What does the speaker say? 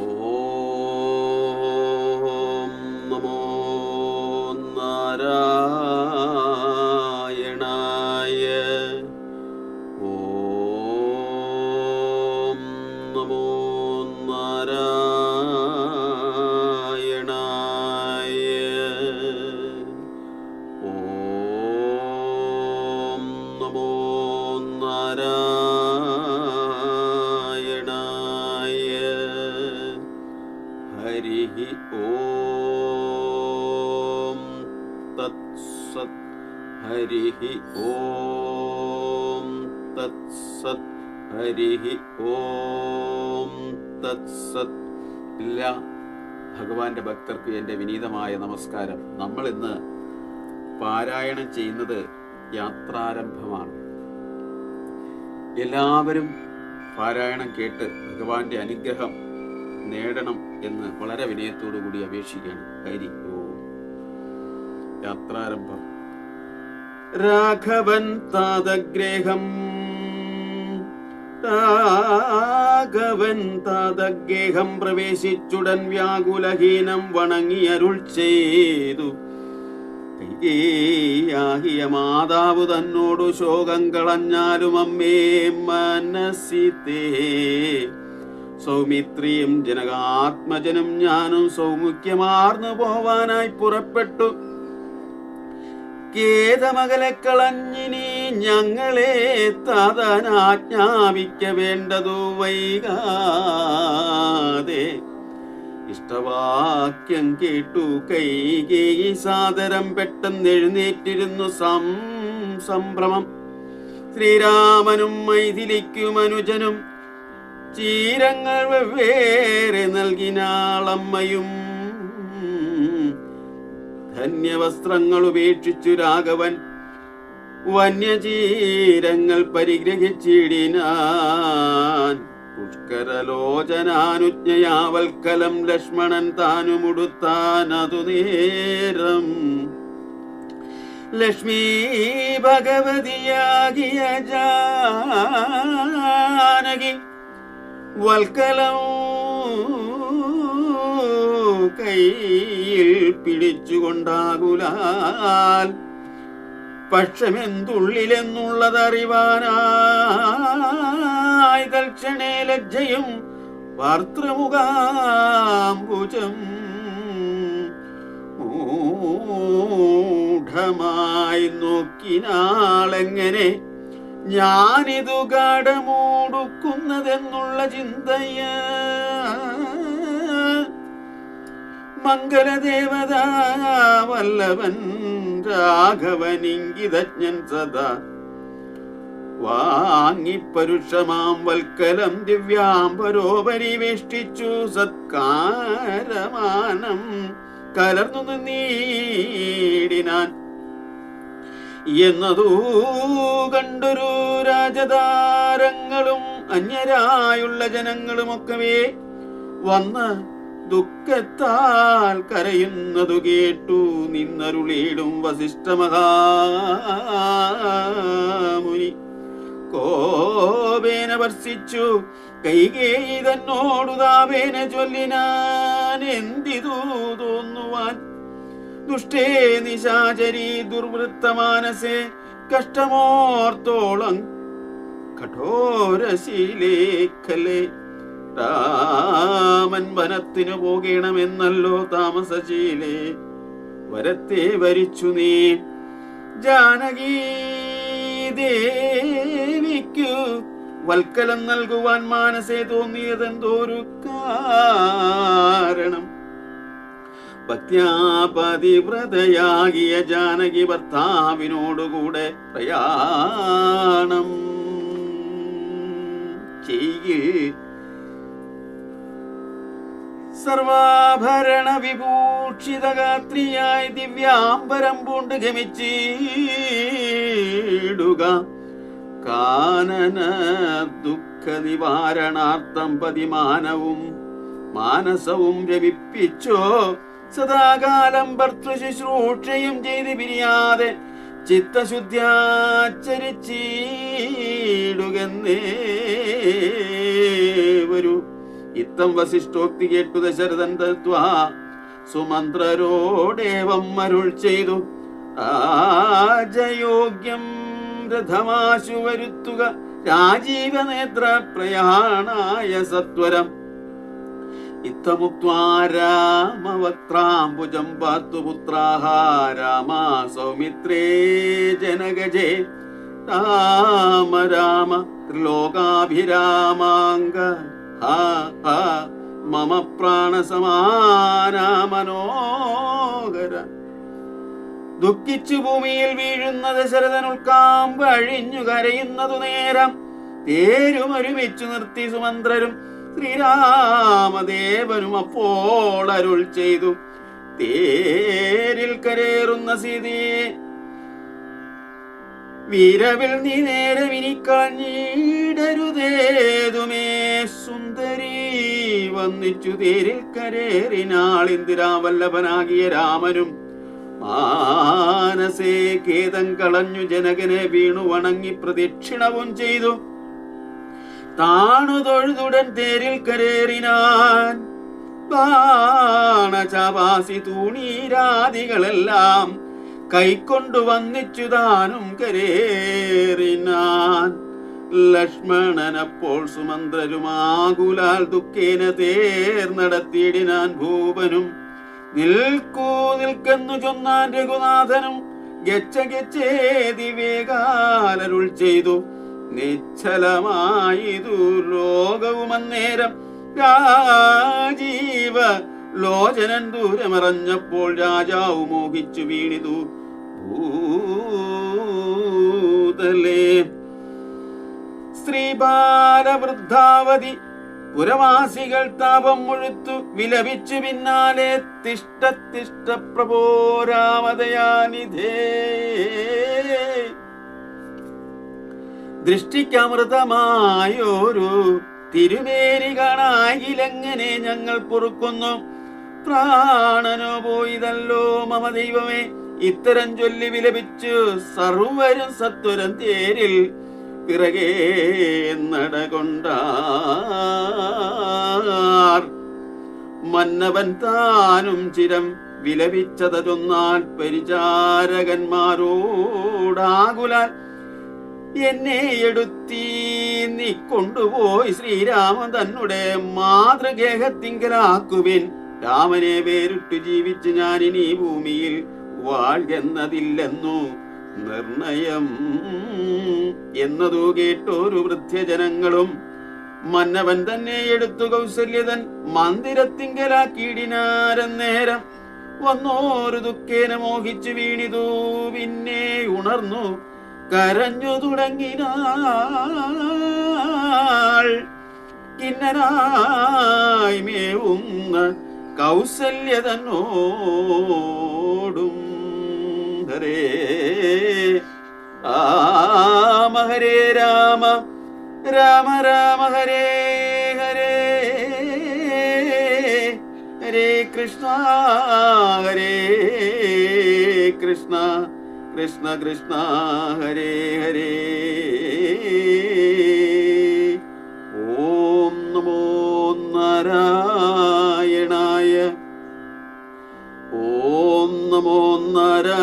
ഓം തത്സത് ഹരി ഓം തത്സത് ഹരി ഓം തത്സത് ഇല്ല. ഭഗവാന്റെ ഭക്തർക്ക് എന്റെ വിനീതമായ നമസ്കാരം. നമ്മൾ ഇന്ന് പാരായണം ചെയ്യുന്നത് യാത്രാരംഭമാണ്. എല്ലാവരും പാരായണം കേട്ട് ഭഗവാന്റെ അനുഗ്രഹം നേടണം എന്ന് വളരെ വിനയത്തോടു കൂടി അപേക്ഷിക്കുകയാണ്. ഹരി. യാത്രാരംഭം. രാഘവൻ താതഗ്രേഹം. രാഘവൻ താതഗേഹം പ്രവേശിച്ചുടൻ വ്യാകുലഹീനം വണങ്ങി അരുൾ ചെയ്തു. കൈകേയാകിയ മാതാവ് തന്നോടു ശോകം കളഞ്ഞാലും അമ്മേ മനസ്സിത്തേ. സൗമിത്രിയും ജനകാത്മജനും ഞാനും സൗമുഖ്യമാർന്നു പോവാനായി പുറപ്പെട്ടു. കേതമകലെ കളഞ്ഞിനി ഞങ്ങളെ തതനാജ്ഞാപിക്ക വേണ്ടതു വൈകാതെ. ഇഷ്ടവാക്യം കേട്ടു കൈകേ സാദരം പെട്ടെന്ന് എഴുന്നേറ്റിരുന്നു സം സംഭ്രമം. ശ്രീരാമനും മൈഥിലിക്കും അനുജനും ചീരങ്ങൾ വെവ്വേറെ നൽകിനാളമ്മയും ധന്യവസ്ത്രങ്ങൾ ഉപേക്ഷിച്ചു രാഘവൻ. വന്യചീരങ്ങൾ പരിഗ്രഹിച്ചിടിനാൻ. പുഷ്കരലോചനാനുജ്ഞയാവൽക്കലം ലക്ഷ്മണൻ താനുമുടുത്താൻ അതു നേരം. ലക്ഷ്മി ഭഗവതിയാകിയ ജാനകി വൽക്കലം കയ്യിൽ പിടിച്ചുകൊണ്ടാകുലാൽ പക്ഷമെന്തുള്ളിലെന്നുള്ളതറിവാനായി തൽക്ഷണേ ലജ്ജയും വാർത്തമുഖാംബുജം മൂഢമായി നോക്കിനാളെങ്ങനെ ഞാനിതു കടമൂടുക്കുന്നതെന്നുള്ള ചിന്തയ മംഗലദേവത വല്ലവൻ രാഘവനിങ്കിതജ്ഞൻ സദാ. വാങ്ങിപ്പരുഷമാം വൽക്കലം ദിവ്യാംബരോപരിവേഷ്ടിച്ചു സത്കാരമാനം കലർന്നു നീടിനാൻ എന്നതൂ കണ്ടൊരു രാജതാരങ്ങളും അന്യരായുള്ള ജനങ്ങളുമൊക്കവേ വന്ന് ദുഃഖത്താൽ കരയുന്നതു കേട്ടു നിന്നരുളീടും വസിഷ്ഠമഹാമുനി കോപേന വർഷിച്ചു കൈകേയി തന്നോടു ചൊല്ലിനാൻ എന്തിതു തോന്നുവാൻ? ദുഷ്ടേ നിശാചരി ദുർവൃത്തമാനസേ കഷ്ടമോർത്തോളം കഠോരശീലേഖലേ. രാമൻ വനത്തിനു പോകണമെന്നല്ലോ താമസശീലേ. വരത്തെ വരിച്ചു നീ ജാനകി ദേവിക്കു വൽക്കലം നൽകുവാൻ മാനസേ തോന്നിയതെന്തോരു കാരണം. ഭക്ത്യാപതിവ്രതയാകിയ ജാനകി ഭർത്താവിനോടുകൂടെ പ്രയാണം ചെയ്യേ. സർവാഭരണ വിഭൂഷിതഗാത്രിയായി ദിവ്യാംബരം പൂണ്ട് ഗമിച്ചിടുക. കാനന ദുഃഖ നിവാരണാർത്ഥം പതിമാനവും മാനസവും രവിപ്പിച്ചോ. സദാകാലം ഭർത്തൃ ശുശ്രൂഷയും ചെയ്ത് പിരിയാതെ ചിത്തശുദ്ധ്യാചരിച്ചിടുകന്നേ ഇത്തം വസിഷ്ഠോക്തി കേട്ടു ദശരഥൻ തത്വാ. സുമന്ത്രരോടേവം അരുൾ ചെയ്തു. രാജയോഗ്യം രഥമാശു വരുത്തുക. രാജീവനേത്ര പ്രയാണായ സത്വരം ഇത്തമുക്വാരാമവക്ത്രാംബുജം പാത്തു പുത്രാഹ രാമ സൗമിത്രേ ജനഗജേ രാമ രാമ ത്രിലോകാഭിരാമാങ്ക മമ പ്രാണസമാനാമനോഹര ദുഃഖിച്ചു ഭൂമിയിൽ വീഴുന്ന ദശരഥൻ ഉൾക്കാമ്പ് അഴിഞ്ഞു കരയുന്നതു നേരം പേരും ഒരുമിച്ചു നിർത്തി സുമന്ത്രരും ശ്രീരാമദേവനും അപ്പോൾ അരുൾ ചെയ്തു. തേരിൽ കരേറുന്ന സീതയെ വീരവിൽ നീ നേരെ വിനിക്കളഞ്ഞിടരുതേതുമേ സുന്ദരി വന്നിച്ചു തേരിൽ കരേറിനാൾ ഇന്ദിരാവല്ലഭനാകിയ രാമനും. മാനസേ ഖേദം കളഞ്ഞു ജനകനെ വീണു വണങ്ങി പ്രദക്ഷിണവും ചെയ്തു. താണു തൊഴുതുടൻ തേരിൽ കരേറിനാൻ. ബാണചാവാസി തൂണീരാദികളെല്ലാം കൈക്കൊണ്ടു വന്നിച്ചു താനും കരേറിനാൻ. ലക്ഷ്മണനപ്പോൾ സുമന്ത്രരുമാകുലാൽ ദുഃഖേന തേർ നടത്തിയിടിനാൻ ഭൂപനും. നിൽക്കൂ നിൽക്കെന്നു ചൊന്നാൻ രഘുനാഥനും വേഗാലരുൾ ചെയ്തു. നിശ്ചലമായിതു ലോകവും അന്നേരം രാജീവ ലോചനൻ ദൂരമറഞ്ഞപ്പോൾ രാജാവ് മോഹിച്ചു വീണിതു. ഭൂതലേ സ്ത്രീ ബാലവൃദ്ധാവതി പുരവാസികൾ താപം മുഴുത്തു വിലപിച്ചു പിന്നാലെ തിഷ്ട തിഷ്ട പ്രഭോ രാമദയാനിധേ ദൃഷ്ടിക്കമൃതമായൊരു തിരുമേനി ഞങ്ങൾ പൊറുക്കുന്നു? പ്രാണനോ പോയിതല്ലോ മമ ദൈവമേ. ഇത്തരം ചൊല്ലി വിലപിച്ചു സർവരും സത്വരം തേരിൽ പിറകെ നടകൊണ്ടാർ. മന്നവൻ താനും ചിരം വിലപിച്ചതൊന്നാൽ പരിചാരകന്മാരോടാകുലാൽ. എന്നെ എടുത്തീ നീ കൊണ്ടുപോയി ശ്രീരാമൻ തന്നെ മാതൃഗേഹത്തിങ്കലാക്കുവിൻ. രാമനെ വേറിട്ടു ജീവിച്ച് ഞാൻ ഇനി ഭൂമിയിൽ വാഴ്ന്നതില്ലെന്നു നിർണയം എന്നതു കേട്ടോരു വൃദ്ധജനങ്ങളും മന്നവൻ തന്നെ എടുത്തു കൗസല്യതൻ മന്ദിരത്തിങ്കലാക്കിയിടിനാരന്നേരം വന്നോരു ദുഃഖേന മോഹിച്ചു വീണിതു പിന്നെ ഉണർന്നു കരഞ്ഞു തുടങ്ങിനാൾ. കിന്നരായി മേവുന്ന ഹരേ രാമ ഹരേ രാമ രാമ രാമ ഹരേ ഹരേ. ഹരേ കൃഷ്ണ ഹരേ കൃഷ്ണ കൃഷ്ണ കൃഷ്ണ ഹരേ ഹരേ. ഓം നമോ നാരായണായ ഓം നമോ നാരായണായ